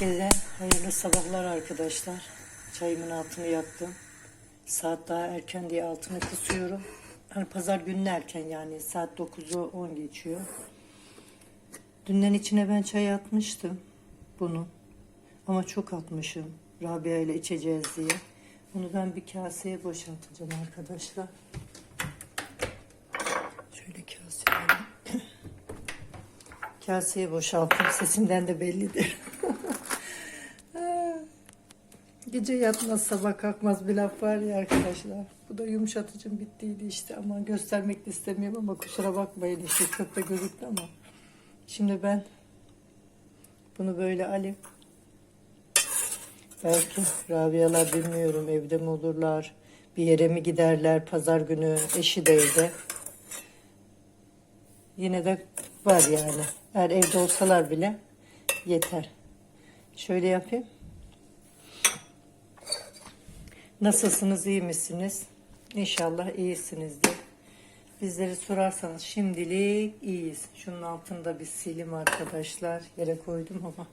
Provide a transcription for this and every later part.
Herkese hayırlı sabahlar arkadaşlar. Çayımın altını yaktım. Saat daha erken diye altını kısıyorum. Hani pazar günü erken yani saat 9'u 10 geçiyor. Dünden içine ben çay atmıştım bunu. Ama çok atmışım. Rabia ile içeceğiz diye. Bunu ben bir kaseye boşaltacağım arkadaşlar. Şöyle kaseye Kaseye boşalttım. Sesimden de bellidir. Gece yatmaz sabah kalkmaz bir laf var ya arkadaşlar. Bu da yumuşatıcım bittiydi işte ama göstermek de istemiyorum ama kusura bakmayın işte çok da gözüktü ama. Şimdi ben bunu böyle alayım. Belki Rabia'lar bilmiyorum evde mi olurlar, bir yere mi giderler pazar günü eşi de evde. Yine de var yani. Eğer evde olsalar bile yeter. Şöyle yapayım. Nasılsınız, iyi misiniz? İnşallah iyisinizdir. Bizleri sorarsanız şimdilik iyiyiz. Şunun altında bir silim arkadaşlar. Yere koydum ama.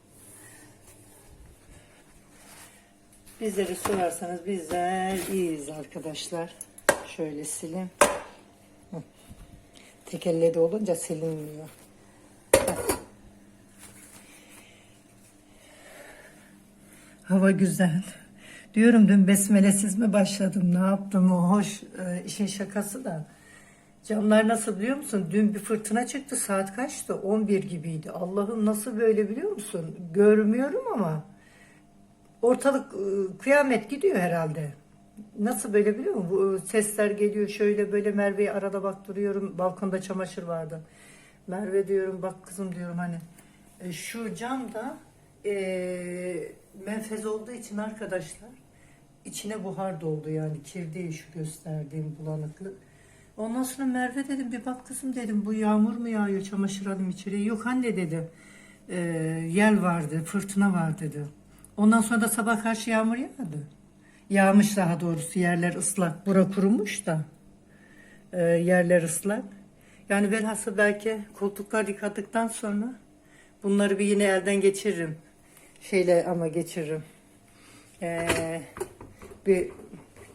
Bizleri sorarsanız bizler iyiyiz arkadaşlar. Şöyle silim. Hı. Tek elle de olunca silinmiyor. Hava güzel. Diyorum dün besmelesiz mi başladım? Ne yaptım? O hoş e, işin şakası da. Camlar nasıl biliyor musun? Dün bir fırtına çıktı. Saat kaçtı? 11 gibiydi. Allah'ım nasıl böyle biliyor musun? Görmüyorum ama ortalık e, kıyamet gidiyor herhalde. Nasıl böyle biliyor musun? Bu e, sesler geliyor şöyle böyle Merve'ye arada baktırıyorum. Balkonda çamaşır vardı. Merve diyorum bak kızım diyorum hani e, şu camda e, menfez olduğu için arkadaşlar içine buhar doldu yani kir değil şu gösterdiğim bulanıklık. Ondan sonra Merve dedim bir bak kızım dedim bu yağmur mu yağıyor çamaşır alayım içeriye. Yok anne dedi e, yel vardı fırtına var dedi. Ondan sonra da sabah karşı yağmur yağdı. Yağmış daha doğrusu yerler ıslak. Bura kurumuş da e, yerler ıslak. Yani velhasıl belki koltuklar yıkadıktan sonra bunları bir yine elden geçiririm. Şeyle ama geçiririm. Ee, bir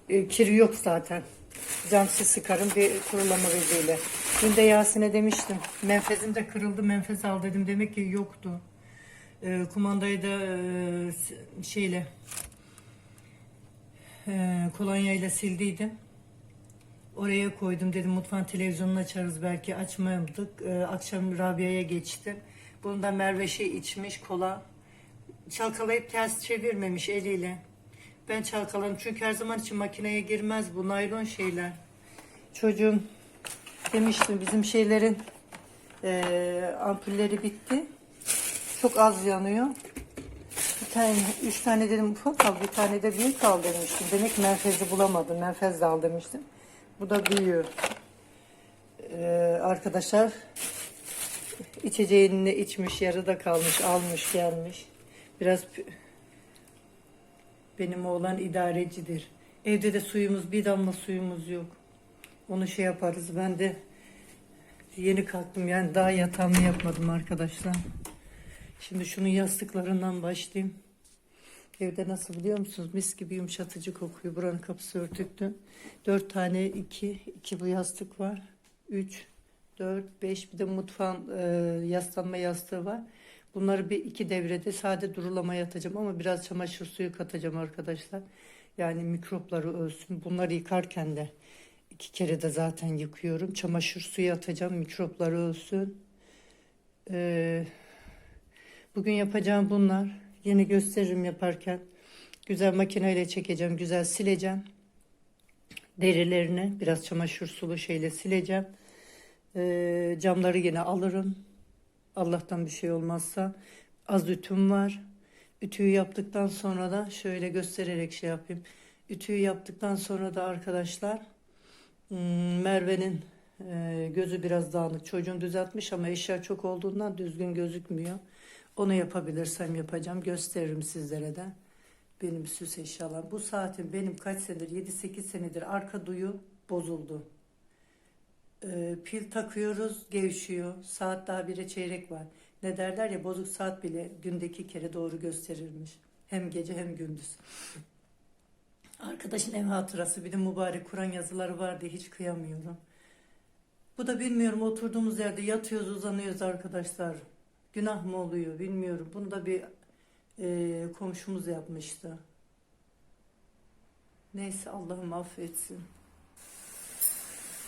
e, kiri yok zaten. Camsız sıkarım bir kurulama beziyle. Dün de Yasin'e demiştim. Menfezim de kırıldı menfez al dedim. Demek ki yoktu. Ee, kumandayı da e, şeyle e, kolonyayla sildiydim. Oraya koydum dedim mutfağın televizyonunu açarız belki açmadık. Ee, akşam Rabia'ya geçtim. Bundan Merve şey içmiş kola. Çalkalayıp ters çevirmemiş eliyle. Ben çalkaladım çünkü her zaman için makineye girmez bu naylon şeyler. Çocuğum demiştim bizim şeylerin eee, ampulleri bitti. Çok az yanıyor. Bir tane, üç tane dedim ufak al, bir tane de büyük al demiştim. Demek menfezi bulamadım. Menfez de al demiştim. Bu da büyüğü. Ee, arkadaşlar içeceğini içmiş, yarıda kalmış, almış, gelmiş. Biraz benim oğlan idarecidir. Evde de suyumuz, bir damla suyumuz yok. Onu şey yaparız. Ben de yeni kalktım yani daha yatağımı yapmadım arkadaşlar. Şimdi şunun yastıklarından başlayayım. Evde nasıl biliyor musunuz? Mis gibi yumuşatıcı kokuyor. Buranın kapısı örtüktü. Dört tane iki, iki bu yastık var. Üç, dört, beş bir de mutfağın e, yaslanma yastığı var. Bunları bir iki devrede sade durulama yatacağım ama biraz çamaşır suyu katacağım arkadaşlar. Yani mikropları ölsün. Bunları yıkarken de iki kere de zaten yıkıyorum. Çamaşır suyu atacağım mikropları ölsün. Ee, Bugün yapacağım bunlar. Yine gösteririm yaparken. Güzel makineyle çekeceğim. Güzel sileceğim. Derilerini biraz çamaşır sulu şeyle sileceğim. Ee, camları yine alırım. Allah'tan bir şey olmazsa. Az ütüm var. Ütüyü yaptıktan sonra da şöyle göstererek şey yapayım. Ütüyü yaptıktan sonra da arkadaşlar hmm, Merve'nin e, gözü biraz dağınık. Çocuğun düzeltmiş ama eşya çok olduğundan düzgün gözükmüyor. Onu yapabilirsem yapacağım. Gösteririm sizlere de. Benim süs eşyalarım. Bu saatin benim kaç senedir 7-8 senedir arka duyu bozuldu. Ee, pil takıyoruz gevşiyor. Saat daha bire çeyrek var. Ne derler ya bozuk saat bile gündeki kere doğru gösterirmiş. Hem gece hem gündüz. Arkadaşın ev hatırası bir de mübarek Kur'an yazıları var diye hiç kıyamıyorum. Bu da bilmiyorum oturduğumuz yerde yatıyoruz uzanıyoruz arkadaşlar. Günah mı oluyor bilmiyorum. Bunu da bir e, komşumuz yapmıştı. Neyse Allah'ım affetsin.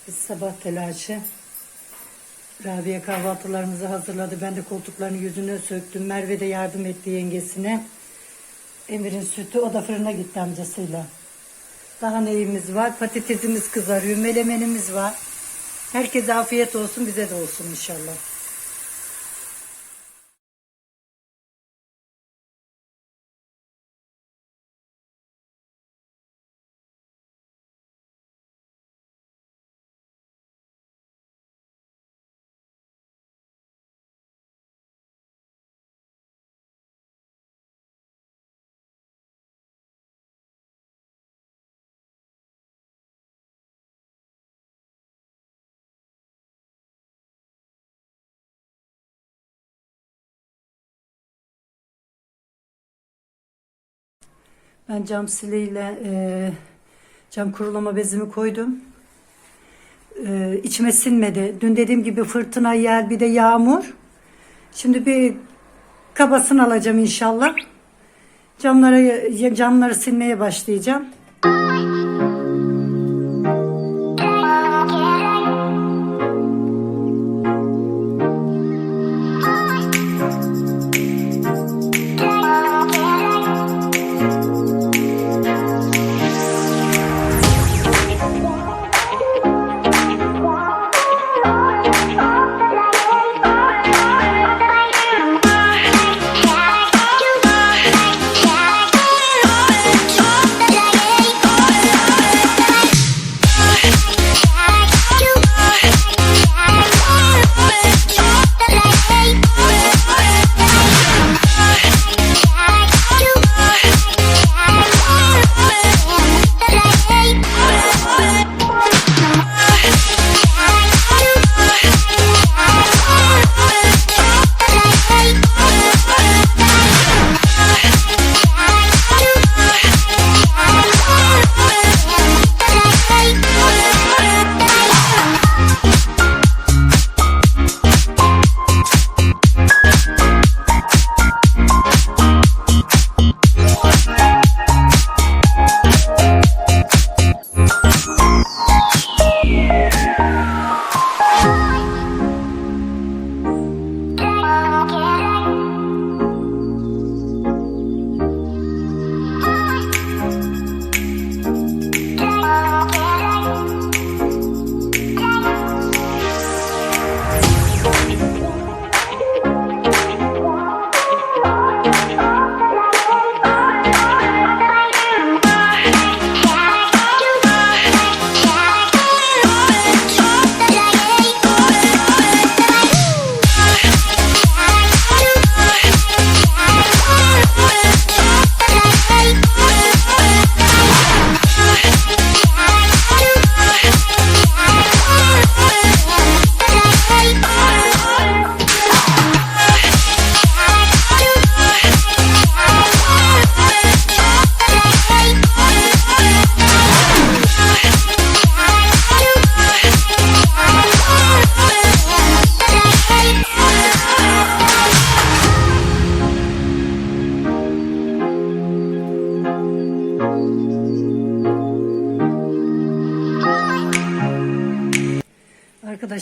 Biz sabah telaşı. Rabia kahvaltılarımızı hazırladı. Ben de koltuklarını yüzüne söktüm. Merve de yardım etti yengesine. Emir'in sütü o da fırına gitti amcasıyla. Daha neyimiz var? Patatesimiz kızarıyor. Melemenimiz var. Herkese afiyet olsun. Bize de olsun inşallah. Ben cam sileyle e, cam kurulama bezimi koydum. E, içime sinmedi. Dün dediğim gibi fırtına, yel bir de yağmur. Şimdi bir kabasını alacağım inşallah. Camları camları silmeye başlayacağım.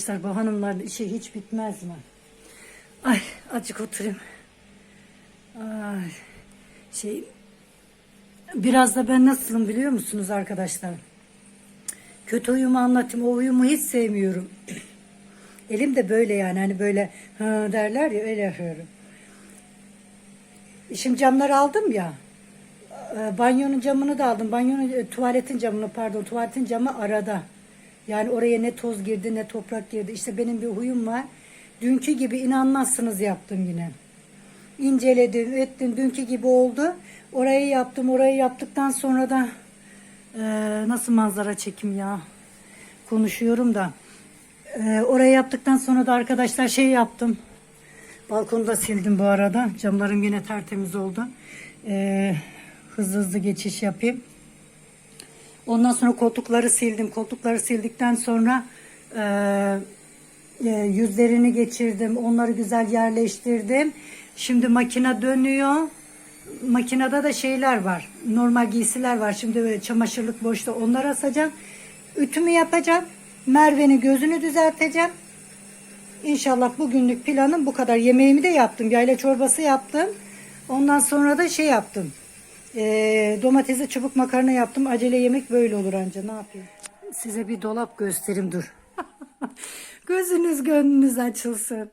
Arkadaşlar bu hanımların işi hiç bitmez mi? Ay azıcık oturayım. Ay şey biraz da ben nasılım biliyor musunuz arkadaşlar? Kötü huyumu anlatayım. O huyumu hiç sevmiyorum. Elim de böyle yani hani böyle hı derler ya öyle yapıyorum. Şimdi camları aldım ya. e, Banyonun camını da aldım. Banyonun e, tuvaletin camını pardon tuvaletin camı arada. Yani oraya ne toz girdi ne toprak girdi. İşte benim bir huyum var. Dünkü gibi inanmazsınız yaptım yine. İnceledim, ettim. Dünkü gibi oldu. Orayı yaptım. Orayı yaptıktan sonra da e, nasıl manzara çekim ya? Konuşuyorum da. E, orayı yaptıktan sonra da arkadaşlar şey yaptım. Balkonu da sildim bu arada. Camlarım yine tertemiz oldu. Ee, hızlı hızlı geçiş yapayım. Ondan sonra koltukları sildim. Koltukları sildikten sonra e, e, yüzlerini geçirdim. Onları güzel yerleştirdim. Şimdi makine dönüyor. Makinede de şeyler var. Normal giysiler var. Şimdi çamaşırlık boşta onları asacağım. Ütümü yapacağım. Merve'nin gözünü düzelteceğim. İnşallah bugünlük planım bu kadar. Yemeğimi de yaptım. Yayla çorbası yaptım. Ondan sonra da şey yaptım. Ee, domatesli çubuk makarna yaptım. Acele yemek böyle olur anca. Ne yapayım? Size bir dolap göstereyim dur. Gözünüz gönlünüz açılsın.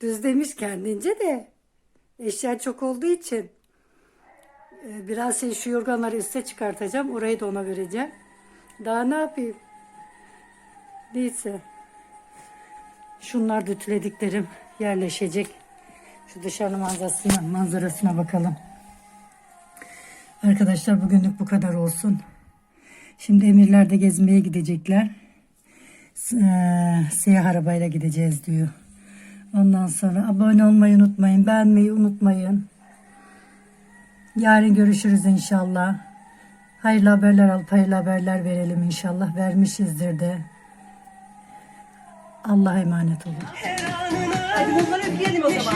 Düz demiş kendince de. Eşya çok olduğu için. e, Biraz şey şu yorganları üste çıkartacağım. Orayı da ona vereceğim. Daha ne yapayım? Neyse. Şunlar da ütülediklerim yerleşecek. Şu dışarı manzarasına, manzarasına bakalım. Arkadaşlar bugünlük bu kadar olsun. Şimdi Emirler'de gezmeye gidecekler. Eee, Siyah arabayla gideceğiz diyor. Ondan sonra abone olmayı unutmayın. Beğenmeyi unutmayın. Yarın görüşürüz inşallah. Hayırlı haberler alıp hayırlı haberler verelim inşallah. Vermişizdir de. Allah'a emanet olun. Hadi bunları üfleyelim o zaman.